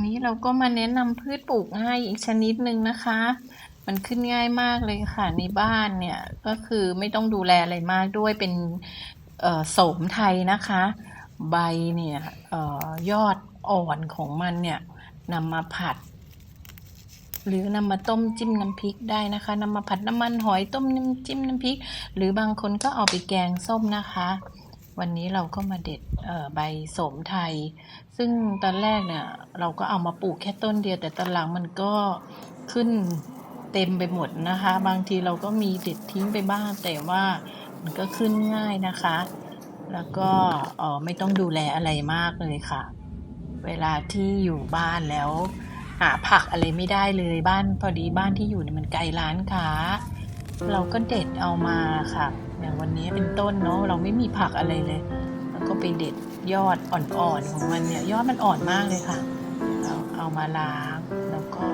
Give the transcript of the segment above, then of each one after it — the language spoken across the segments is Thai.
วันนี้เราก็มาแนะนำพืชปลูกง่ายอีกชนิดหนึ่งนะคะ มันขึ้นง่ายมากเลยค่ะในบ้านเนี่ยก็คือไม่ต้องดูแลอะไรมากด้วยเป็นโสมไทยนะคะ ใบเนี่ยออยอดอ่อนของมันเนี่ยนำมาผัด หรือนำมาต้มจิ้มน้ำพริกได้นะคะนำมาผัดน้ำมันหอยต้มน้ำจิ้มน้ำพริก หรือบางคนก็เอาไปแกงส้มนะคะ วันนี้เราก็มาเด็ดใบโสมไทย ซึ่งตอนแรกเนี่ยเราก็เอามาปลูกแค่ต้นเดียว แต่ตอนหลังมันก็ขึ้นเต็มไปหมดนะคะ บางทีเราก็มีเด็ดทิ้งไปบ้าง แต่ว่ามันก็ขึ้นง่ายนะคะ แล้วก็ไม่ต้องดูแลอะไรมากเลยค่ะ เวลาที่อยู่บ้านแล้ว หาผักอะไรไม่ได้เลยบ้านพอดีบ้านที่อยู่เนี่ยมันไกลร้านค้า เราก็เด็ดเอามาค่ะ อย่างวันนี้เป็นต้นเนาะเราไม่มีผักอะไรเลย แล้วก็ไปเด็ดยอดอ่อนๆของมันเนี่ยยอดมันอ่อนมากเลยค่ะเราเอามาล้าง แล้วก็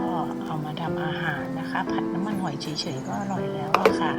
เอามาทำอาหารนะคะ ผัดน้ำมันหอยเฉยๆก็อร่อยแล้วค่ะ